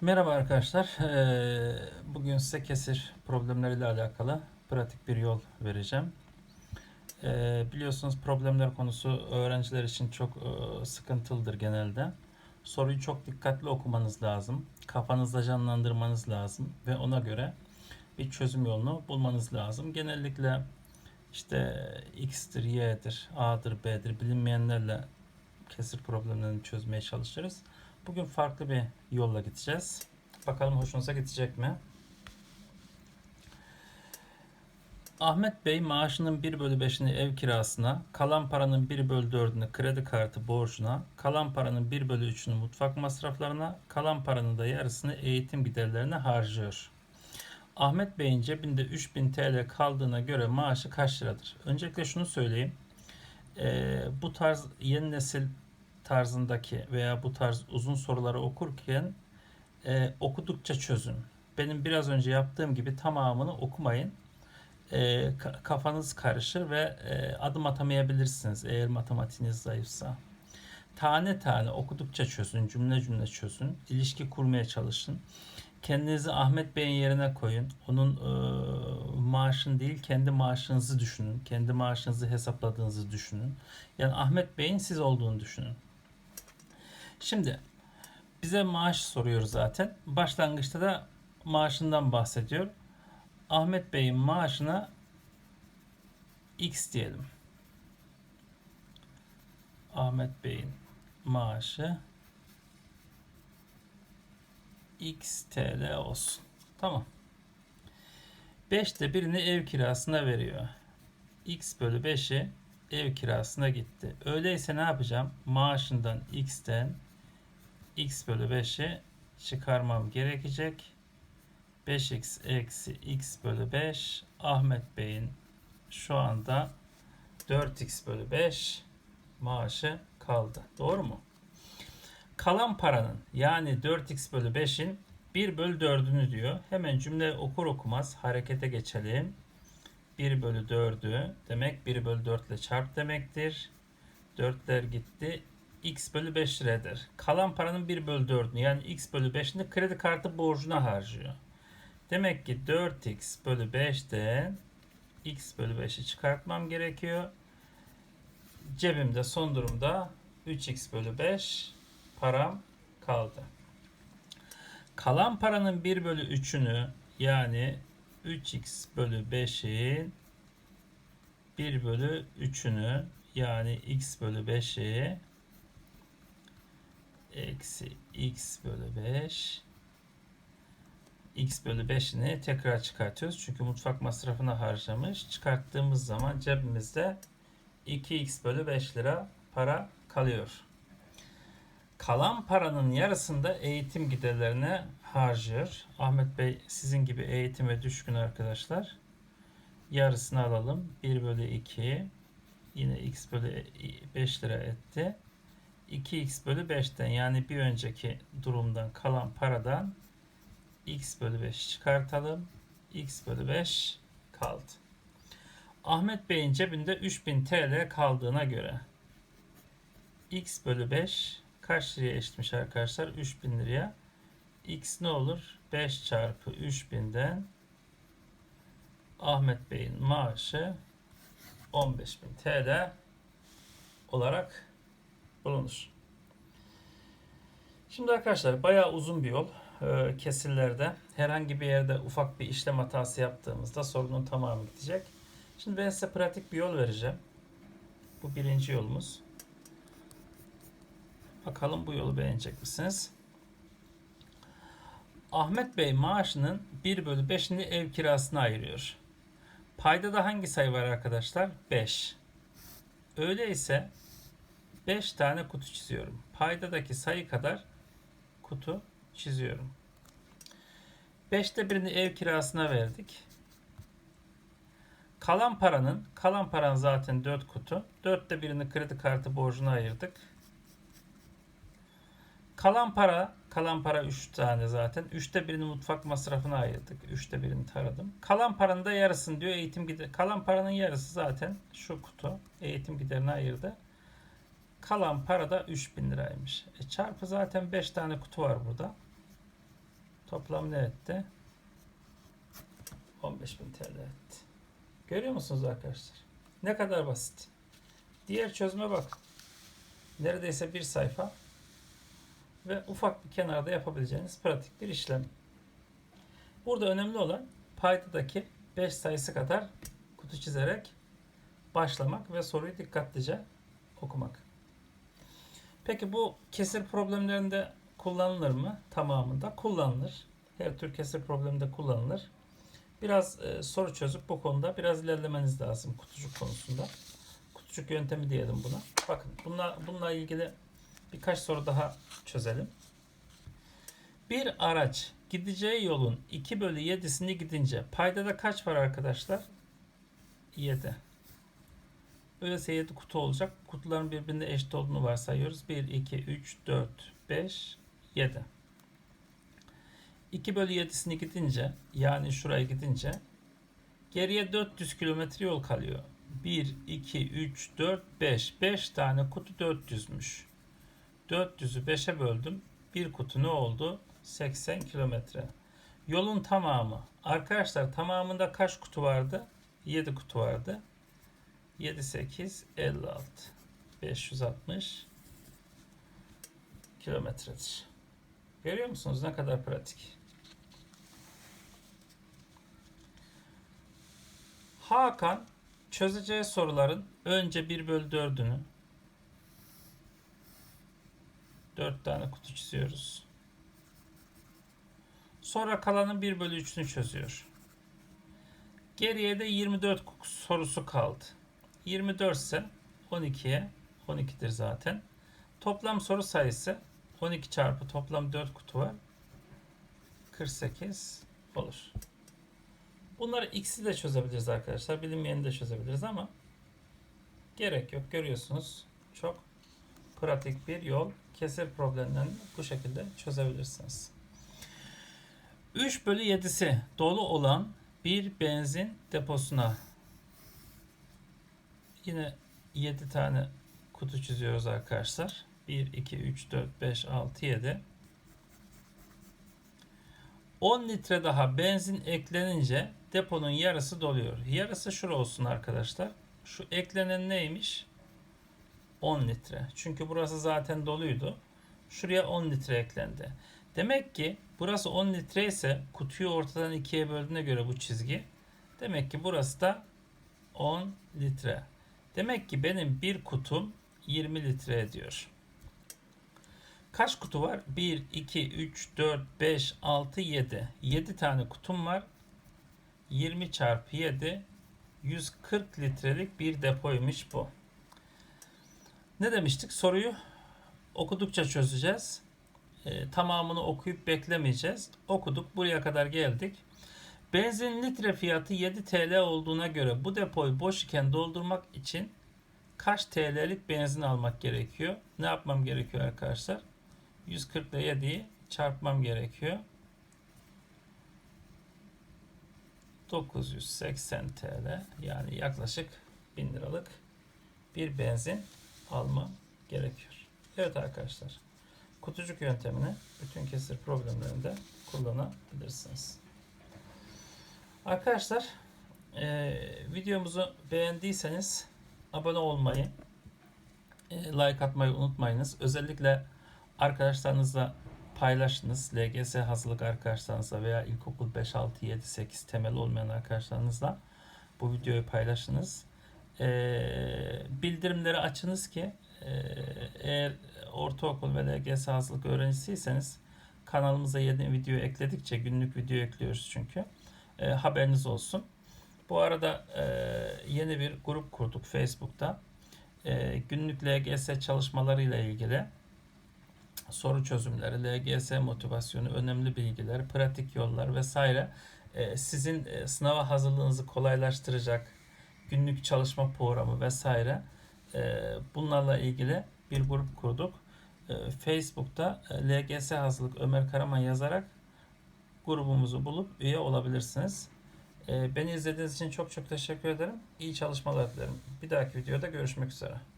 Merhaba arkadaşlar. Ee, Bugün size kesir problemleriyle alakalı pratik bir yol vereceğim. Ee, Biliyorsunuz problemler konusu öğrenciler için çok e, sıkıntılıdır genelde. Soruyu çok dikkatli okumanız lazım. Kafanızda canlandırmanız lazım ve ona göre bir çözüm yolunu bulmanız lazım. Genellikle işte X'tir, Y'dir, A'dır, B'dir bilinmeyenlerle kesir problemlerini çözmeye çalışırız. Bugün farklı bir yolla gideceğiz. Bakalım hoşunuza gidecek mi? Ahmet Bey maaşının 1 bölü 5'ini ev kirasına, kalan paranın 1 bölü 4'ünü kredi kartı borcuna, kalan paranın 1 bölü 3'ünü mutfak masraflarına, kalan paranın da yarısını eğitim giderlerine harcıyor. Ahmet Bey'in cebinde 3000 TL kaldığına göre maaşı kaç liradır? Öncelikle şunu söyleyeyim. Ee, bu tarz yeni nesil tarzındaki veya bu tarz uzun soruları okurken e, okudukça çözün. Benim biraz önce yaptığım gibi tamamını okumayın. E, ka- kafanız karışır ve e, adım atamayabilirsiniz eğer matematiğiniz zayıfsa. Tane tane okudukça çözün, cümle cümle çözün, ilişki kurmaya çalışın. Kendinizi Ahmet Bey'in yerine koyun. Onun e, maaşını değil, kendi maaşınızı düşünün. Kendi maaşınızı hesapladığınızı düşünün. Yani Ahmet Bey'in siz olduğunu düşünün. Şimdi bize maaş soruyor zaten. Başlangıçta da maaşından bahsediyor. Ahmet Bey'in maaşına X diyelim. Ahmet Bey'in maaşı X TL olsun. Tamam. 5'te birini ev kirasına veriyor. X bölü 5'i ev kirasına gitti. Öyleyse ne yapacağım? Maaşından X'ten X bölü 5'i çıkarmam gerekecek. 5x eksi x bölü 5 Ahmet Bey'in şu anda 4x bölü 5 maaşı kaldı. Doğru mu? Kalan paranın yani 4x bölü 5'in 1 bölü 4'ünü diyor. Hemen cümle okur okumaz harekete geçelim. 1 bölü 4'ü demek 1 bölü 4 ile çarp demektir. 4'ler gitti. x bölü 5 liradır. Kalan paranın 1 bölü 4'ünü yani x bölü 5'ini kredi kartı borcuna harcıyor. Demek ki 4x bölü 5'ten x bölü 5'i çıkartmam gerekiyor. Cebimde son durumda 3x bölü 5 param kaldı. Kalan paranın 1 bölü 3'ünü yani 3x bölü 5'in 1 bölü 3'ünü yani x bölü 5'i eksi x bölü 5 x bölü 5'ini tekrar çıkartıyoruz. Çünkü mutfak masrafına harcamış. Çıkarttığımız zaman cebimizde 2x bölü 5 lira para kalıyor. Kalan paranın yarısında eğitim giderlerine harcıyor. Ahmet Bey sizin gibi eğitime düşkün arkadaşlar. Yarısını alalım. 1 bölü 2 yine x bölü 5 lira etti. 2x bölü 5'ten yani bir önceki durumdan kalan paradan x bölü 5 çıkartalım. x bölü 5 kaldı. Ahmet Bey'in cebinde 3000 TL kaldığına göre x bölü 5 kaç liraya eşitmiş arkadaşlar? 3000 liraya. X ne olur? 5 çarpı 3000'den Ahmet Bey'in maaşı 15.000 TL olarak bulunur. Şimdi arkadaşlar bayağı uzun bir yol. Ee, kesirlerde herhangi bir yerde ufak bir işlem hatası yaptığımızda sorunun tamamı gidecek. Şimdi ben size pratik bir yol vereceğim. Bu birinci yolumuz. Bakalım bu yolu beğenecek misiniz? Ahmet Bey maaşının 1 bölü 5'ini ev kirasına ayırıyor. Paydada hangi sayı var arkadaşlar? 5. Öyleyse 5 tane kutu çiziyorum. Paydadaki sayı kadar kutu çiziyorum. 5'te birini ev kirasına verdik. Kalan paranın, kalan paran zaten 4 kutu. 4'te birini kredi kartı borcuna ayırdık. Kalan para, kalan para 3 tane zaten. 3'te birini mutfak masrafına ayırdık. 3'te birini taradım. Kalan paranın da yarısını diyor eğitim gider. Kalan paranın yarısı zaten şu kutu. Eğitim giderine ayırdı. Kalan para da 3000 liraymış. E çarpı zaten 5 tane kutu var burada. Toplam ne etti? 15.000 TL etti. Görüyor musunuz arkadaşlar? Ne kadar basit. Diğer çözüme bak. Neredeyse bir sayfa ve ufak bir kenarda yapabileceğiniz pratik bir işlem. Burada önemli olan paydadaki 5 sayısı kadar kutu çizerek başlamak ve soruyu dikkatlice okumak. Peki bu kesir problemlerinde kullanılır mı? Tamamında kullanılır. Her tür kesir probleminde kullanılır. Biraz e, soru çözüp bu konuda biraz ilerlemeniz lazım kutucuk konusunda. Kutucuk yöntemi diyelim buna. Bakın bununla, bununla ilgili birkaç soru daha çözelim. Bir araç gideceği yolun 2 bölü 7'sini gidince paydada kaç var arkadaşlar? 7. Öyleyse 7 kutu olacak. Kutuların birbirine eşit olduğunu varsayıyoruz. 1, 2, 3, 4, 5, 7. 2 bölü 7'sini gidince yani şuraya gidince geriye 400 kilometre yol kalıyor. 1, 2, 3, 4, 5. 5 tane kutu 400'müş. 400'ü 5'e böldüm. Bir kutu ne oldu? 80 kilometre. Yolun tamamı. Arkadaşlar tamamında kaç kutu vardı? 7 kutu vardı. 7, 8, 56. 560 kilometredir. Görüyor musunuz ne kadar pratik? Hakan çözeceği soruların önce 1 bölü 4'ünü 4 tane kutu çiziyoruz. Sonra kalanın 1 bölü 3'ünü çözüyor. Geriye de 24 sorusu kaldı. 24 ise 12'ye 12'dir zaten. Toplam soru sayısı 12 çarpı toplam 4 kutu var. 48 olur. Bunları x'i de çözebiliriz arkadaşlar. Bilinmeyeni de çözebiliriz ama gerek yok. Görüyorsunuz. Çok pratik bir yol. Kesir problemlerini bu şekilde çözebilirsiniz. 3 bölü 7'si dolu olan bir benzin deposuna yine 7 tane kutu çiziyoruz arkadaşlar. 1, 2, 3, 4, 5, 6, 7. 10 litre daha benzin eklenince deponun yarısı doluyor. Yarısı şura olsun arkadaşlar. Şu eklenen neymiş? 10 litre. Çünkü burası zaten doluydu. Şuraya 10 litre eklendi. Demek ki burası 10 litre ise kutuyu ortadan ikiye böldüğüne göre bu çizgi. Demek ki burası da 10 litre. Demek ki benim bir kutum 20 litre ediyor. Kaç kutu var? 1, 2, 3, 4, 5, 6, 7. 7 tane kutum var. 20 çarpı 7 140 litrelik bir depoymuş bu. Ne demiştik? Soruyu okudukça çözeceğiz. E, tamamını okuyup beklemeyeceğiz. Okuduk. Buraya kadar geldik. Benzin litre fiyatı 7 TL olduğuna göre bu depoyu boş iken doldurmak için kaç TL'lik benzin almak gerekiyor? Ne yapmam gerekiyor arkadaşlar? 140 ile 7'yi çarpmam gerekiyor. 980 TL yani yaklaşık 1000 liralık bir benzin almam gerekiyor. Evet arkadaşlar kutucuk yöntemini bütün kesir problemlerinde kullanabilirsiniz. Arkadaşlar e, videomuzu beğendiyseniz abone olmayı, e, like atmayı unutmayınız. Özellikle arkadaşlarınızla paylaşınız. LGS hazırlık arkadaşlarınızla veya ilkokul 5, 6, 7, 8 temel olmayan arkadaşlarınızla bu videoyu paylaşınız. E, bildirimleri açınız ki e, eğer ortaokul ve LGS hazırlık öğrencisiyseniz kanalımıza yeni video ekledikçe günlük video ekliyoruz çünkü. E, haberiniz olsun. Bu arada e, yeni bir grup kurduk Facebook'ta. E, günlük LGS çalışmalarıyla ilgili soru çözümleri, LGS motivasyonu, önemli bilgiler, pratik yollar vesaire e, sizin e, sınava hazırlığınızı kolaylaştıracak günlük çalışma programı vesaire e, bunlarla ilgili bir grup kurduk. E, Facebook'ta e, LGS hazırlık Ömer Karaman yazarak grubumuzu bulup üye olabilirsiniz. E, beni izlediğiniz için çok çok teşekkür ederim. İyi çalışmalar dilerim. Bir dahaki videoda görüşmek üzere.